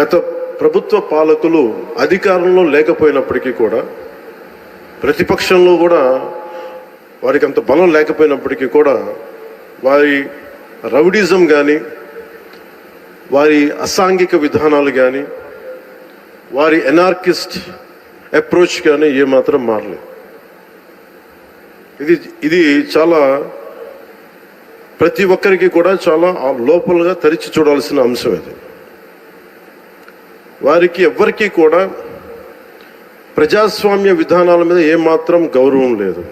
గత ప్రభుత్వ పాలకులు అధికారంలో లేకపోయినప్పటికీ కూడా ప్రతిపక్షంలో కూడా వారికి అంత బలం లేకపోయినప్పటికీ కూడా వారి రౌడిజం కానీ వారి అసాంఘిక విధానాలు కానీ వారి ఎనార్కిస్ట్ అప్రోచ్ కానీ ఏమాత్రం మారలేదు. ఇది ఇది చాలా ప్రతి ఒక్కరికి కూడా చాలా లోపలగా తెరిచి చూడాల్సిన అంశం ఇది వారికి ఎవ్వరికీ కూడా ప్రజాస్వామ్య విధానాల మీద ఏమాత్రం గౌరవం లేదు.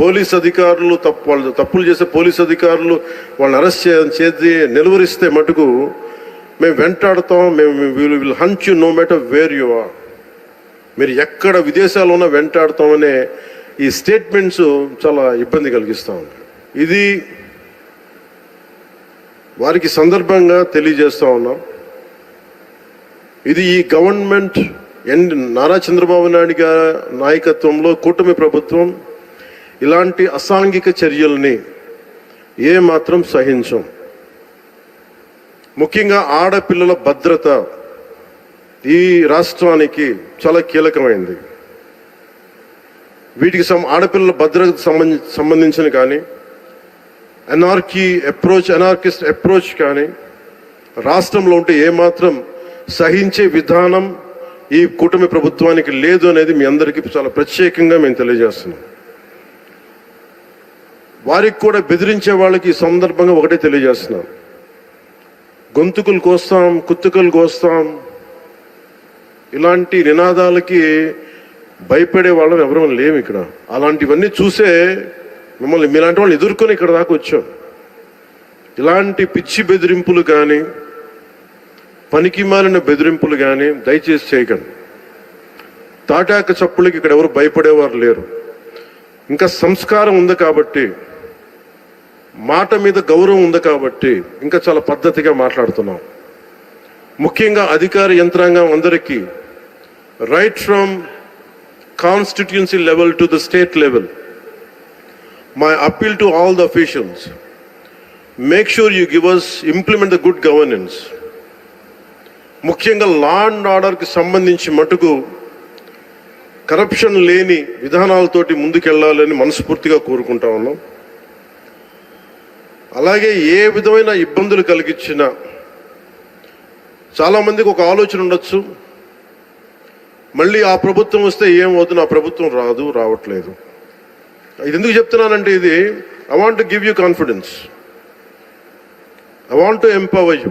పోలీస్ అధికారులు తప్పు వాళ్ళు తప్పులు చేసే పోలీస్ అధికారులు వాళ్ళని అరెస్ట్ చేసి నిలువరిస్తే మటుకు మేము వెంటాడుతాం మేము will will hunch you no matter where you are మీరు ఎక్కడ విదేశాల్లో ఉన్నా వెంటాడుతామనే ఈ స్టేట్మెంట్స్ చాలా ఇబ్బంది కలిగిస్తూ ఇది వారికి సందర్భంగా తెలియజేస్తూ ఉన్నాం. ఇది ఈ గవర్నమెంట్ ఎన్ నారా చంద్రబాబు నాయుడు గారి నాయకత్వంలో కూటమి ప్రభుత్వం ఇలాంటి అసాంఘిక చర్యల్ని ఏ మాత్రం సహించం. ముఖ్యంగా ఆడపిల్లల భద్రత ఈ రాష్ట్రానికి చాలా కీలకమైంది. వీటికి సం ఆడపిల్లల భద్రతకు సంబంధించి సంబంధించిన కానీ ఎనార్కీ అప్రోచ్ ఎనార్కిస్ట్ అప్రోచ్ కానీ రాష్ట్రంలో ఉంటే ఏమాత్రం సహించే విధానం ఈ కూటమి ప్రభుత్వానికి లేదు అనేది మీ అందరికీ చాలా ప్రత్యేకంగా మేము తెలియజేస్తున్నాం. వారికి కూడా బెదిరించే వాళ్ళకి ఈ సందర్భంగా ఒకటే తెలియజేస్తున్నాం. గొంతుకులు కోస్తాం కుత్తుకలు కోస్తాం. ఇలాంటి నినాదాలకి భయపడే వాళ్ళం ఎవరూ లేము ఇక్కడ. అలాంటివన్నీ చూసే మిమ్మల్ని మీలాంటి వాళ్ళు ఎదుర్కొని ఇక్కడ దాకా వచ్చాం. ఇలాంటి పిచ్చి బెదిరింపులు కానీ పనికిమాలిన బెదిరింపులు కానీ దయచేసి చేయకండి. తాటాక చప్పులకి ఇక్కడ ఎవరు భయపడేవారు లేరు. ఇంకా సంస్కారం ఉంది కాబట్టి మాట మీద గౌరవం ఉంది కాబట్టి ఇంకా చాలా పద్ధతిగా మాట్లాడుతున్నాం. ముఖ్యంగా అధికార యంత్రాంగం అందరికీ right from constituency level to the state level my appeal to all the officials make sure you give us implement the good governance ముఖ్యంగా లా అండ్ ఆర్డర్కి సంబంధించి మటుకు కరప్షన్ లేని విధానాలతోటి ముందుకెళ్ళాలని మనస్ఫూర్తిగా కోరుకుంటా ఉన్నాం. అలాగే ఏ విధమైన ఇబ్బందులు కలిగించినా చాలామందికి ఒక ఆలోచన ఉండొచ్చు. మళ్ళీ ఆ ప్రభుత్వం వస్తే ఏమవుతుంది ఆ ప్రభుత్వం రాదు రావట్లేదు. ఇది ఎందుకు చెప్తున్నానంటే ఇది I want give you confidence I want to empower you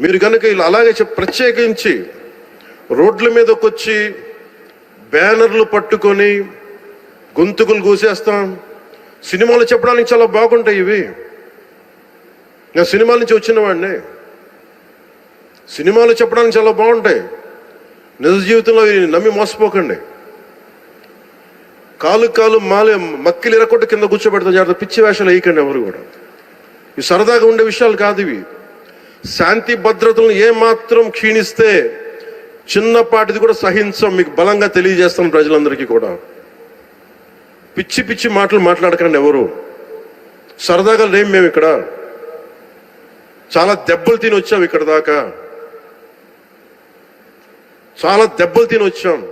మీరు కనుక ఇలా అలాగే చెప్ ప్రత్యేకించి రోడ్ల మీదకి వచ్చి బ్యానర్లు పట్టుకొని గొంతుకులు కూసేస్తాం సినిమాలు చెప్పడానికి చాలా బాగుంటాయి ఇవి. నేను సినిమాల నుంచి వచ్చిన వాడిని. సినిమాలు చెప్పడానికి చాలా బాగుంటాయి. నిజ జీవితంలో నమ్మి మోసపోకండి. కాలు కాలు మాలి మక్కిలు ఎరకొట్టు కింద కూర్చోబెడతాం జాగ్రత్త పిచ్చి వేషాలు వేయకండి ఎవరు కూడా. ఇవి సరదాగా ఉండే విషయాలు కాదు ఇవి. శాంతి భద్రతలను ఏమాత్రం క్షీణిస్తే చిన్నపాటిది కూడా సహించం మీకు బలంగా తెలియజేస్తాం ప్రజలందరికీ కూడా. పిచ్చి పిచ్చి మాటలు మాట్లాడకండి ఎవరు. సరదాగా లేం మేము ఇక్కడ? చాలా దెబ్బలు తిని వచ్చాం ఇక్కడ దాకా. చాలా దెబ్బలు తిని వచ్చాం.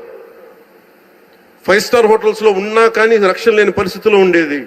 ఫైవ్ స్టార్ హోటల్స్లో ఉన్నా కానీ రక్షణ లేని పరిస్థితిలో ఉండేది.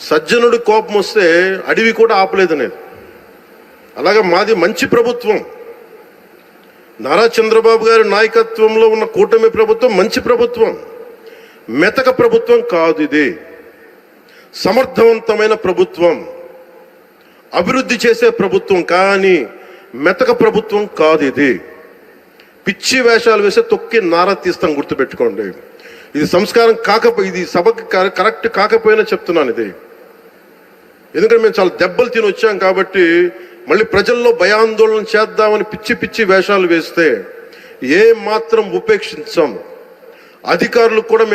సజ్జనుడి కోపం వస్తే అడవి కూడా ఆపలేదు నేను. అలాగే మాది మంచి ప్రభుత్వం. నారా చంద్రబాబు గారి నాయకత్వంలో ఉన్న కూటమి ప్రభుత్వం మంచి ప్రభుత్వం. మెతక ప్రభుత్వం కాదు ఇది. సమర్థవంతమైన ప్రభుత్వం. అభివృద్ధి చేసే ప్రభుత్వం కానీ మెతక ప్రభుత్వం కాదు ఇది. పిచ్చి వేషాలు వేసే తొక్కి నారా తీస్తాం గుర్తుపెట్టుకోండి. ఇది సంస్కారం కాకపోయి ఇది సభకి కరెక్ట్ కాకపోయినా చెప్తున్నాను ఇది. ఎందుకంటే మేము చాలా దెబ్బలు తిని వచ్చాం కాబట్టి మళ్ళీ ప్రజల్లో భయాందోళన చేద్దామని పిచ్చి పిచ్చి వేషాలు వేస్తే ఏ మాత్రం ఉపేక్షించాం. అధికారులు కూడా మేము